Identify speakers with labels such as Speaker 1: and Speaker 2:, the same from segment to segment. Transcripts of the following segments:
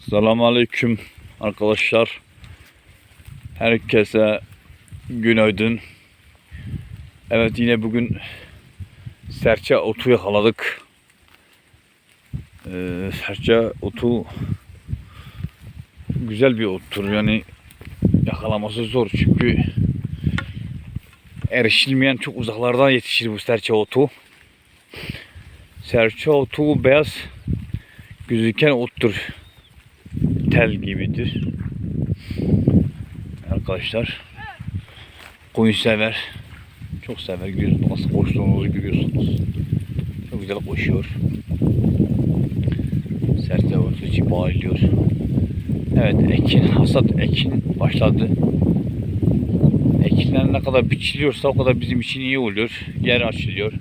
Speaker 1: Selamünaleyküm arkadaşlar. Herkese günaydın. Evet yine bugün serçe otu yakaladık. Ee, serçe otu güzel bir ottur. Yani yakalaması zor çünkü erişilmeyen çok uzaklardan yetişir bu serçe otu. Serçe otu beyaz gözüken ottur tel gibidir. Arkadaşlar koyun sever. Çok sever. Görüyorsunuz nasıl koştuğunuzu görüyorsunuz. Çok güzel koşuyor. Sertte oturucu bağırıyor. Evet ekin, hasat ekin başladı. Ekinler ne kadar biçiliyorsa o kadar bizim için iyi oluyor. Yer açılıyor.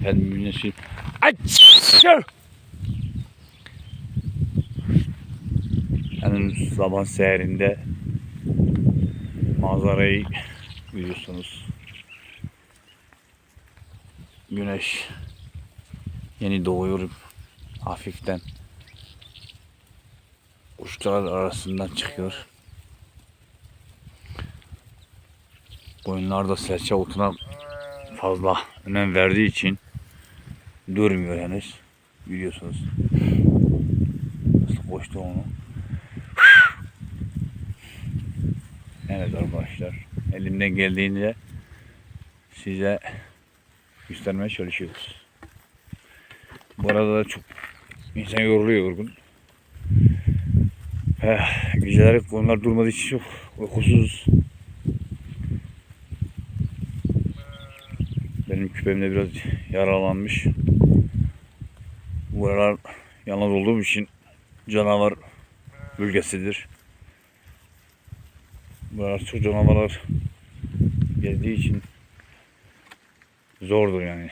Speaker 1: Efendim güneşi. Yani sabah seherinde manzarayı görüyorsunuz. Güneş yeni doğuyor hafiften. Kuşlar arasından çıkıyor. Koyunlar da serçe otuna fazla önem verdiği için durmuyor henüz. Biliyorsunuz. Nasıl koştu onu. Evet arkadaşlar. Elimden geldiğince size göstermeye çalışıyoruz. Bu arada da çok insan yoruluyor yorgun. Eh, geceleri konular durmadığı için çok uykusuz. Benim küpemde biraz yaralanmış. Bu aralar yalnız olduğum için canavar bölgesidir. Çok canavarlar geldiği için zordur yani.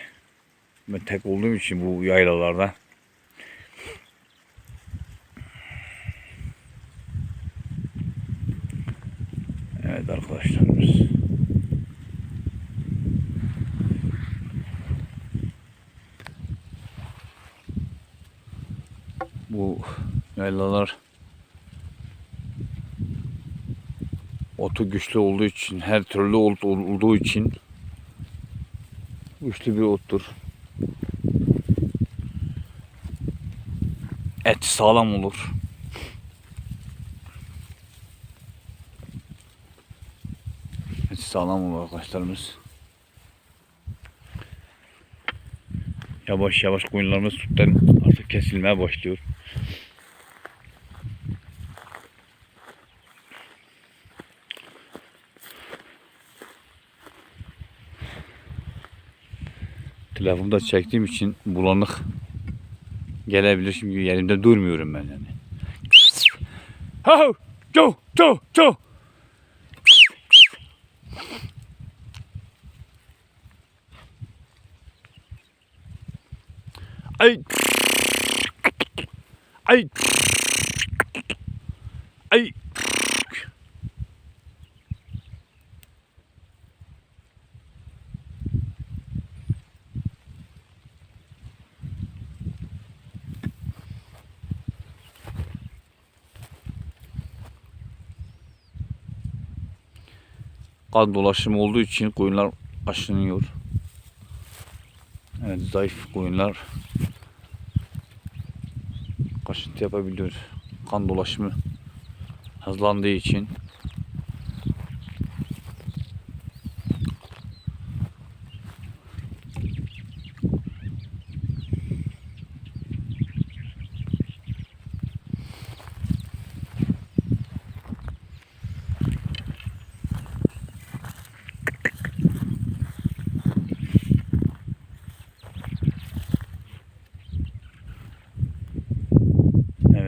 Speaker 1: Ben tek olduğum için bu yaylalarda Evet arkadaşlarımız. Bu yaylalar otu güçlü olduğu için, her türlü ot olduğu için güçlü bir ottur. Et sağlam olur. Et sağlam olur arkadaşlarımız. Yavaş yavaş koyunlarımız sütten artık kesilmeye başlıyor. Telefonda çektiğim için bulanık gelebilir. Şimdi yerimde durmuyorum ben yani. Ho! Go! Ay! Ay! Ay! Kan dolaşımı olduğu için koyunlar aşınıyor. Evet zayıf koyunlar kaşıntı yapabiliyor. Kan dolaşımı hızlandığı için.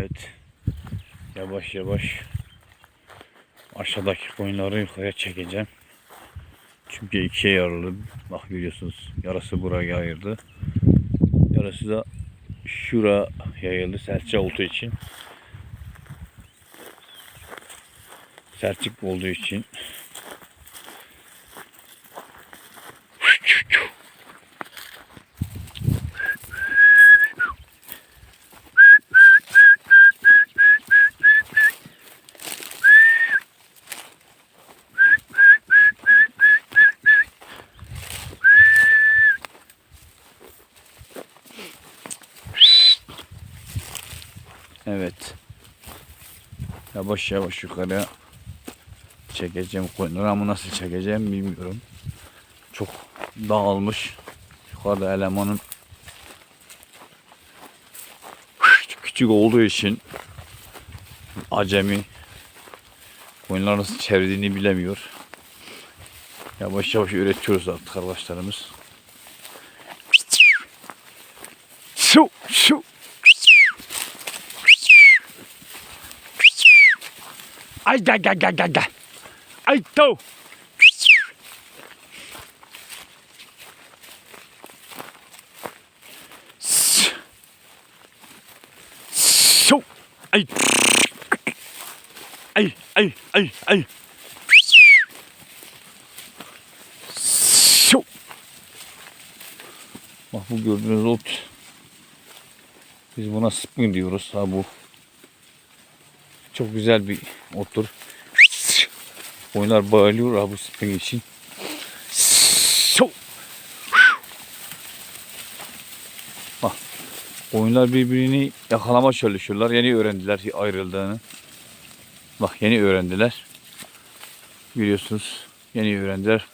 Speaker 1: Evet. Yavaş yavaş aşağıdaki koyunları yukarıya çekeceğim. Çünkü ikiye yarıldı. Bak görüyorsunuz. Yarası buraya ayırdı. Yarası da şura yayıldı. Serçe olduğu için. Serçik olduğu için. Evet. Yavaş yavaş yukarıya çekeceğim koyunları ama nasıl çekeceğim bilmiyorum. Çok dağılmış. Yukarıda elemanın küçük olduğu için acemi koyunlar nasıl çevirdiğini bilemiyor. Yavaş yavaş üretiyoruz artık arkadaşlarımız. Şu şu Ay da da da da da. Ay to. Şu. Ay. Ay ay ay ay. Şu. Bak bu gördüğünüz ot. Biz buna spin diyoruz. Ha bu. Çok güzel bir ottur. Oyunlar bayılıyor ha bu spin için. Bak. Oyunlar birbirini yakalama çalışıyorlar. Yeni öğrendiler ayrıldığını. Bak yeni öğrendiler. Biliyorsunuz yeni öğrendiler.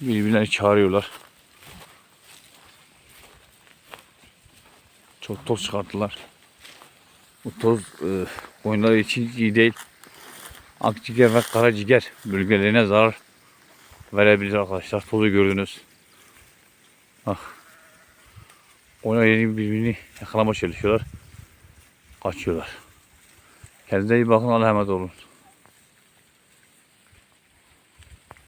Speaker 1: Birbirlerini çağırıyorlar. Çok toz çıkarttılar. Bu toz e, oyunlar için iyi değil. Akciğer ve karaciğer bölgelerine zarar verebilir arkadaşlar. Tozu gördünüz. Bak. Oyunlar yeni birbirini yakalama çalışıyorlar. Kaçıyorlar. Kendinize iyi bakın. Allah'a emanet olun.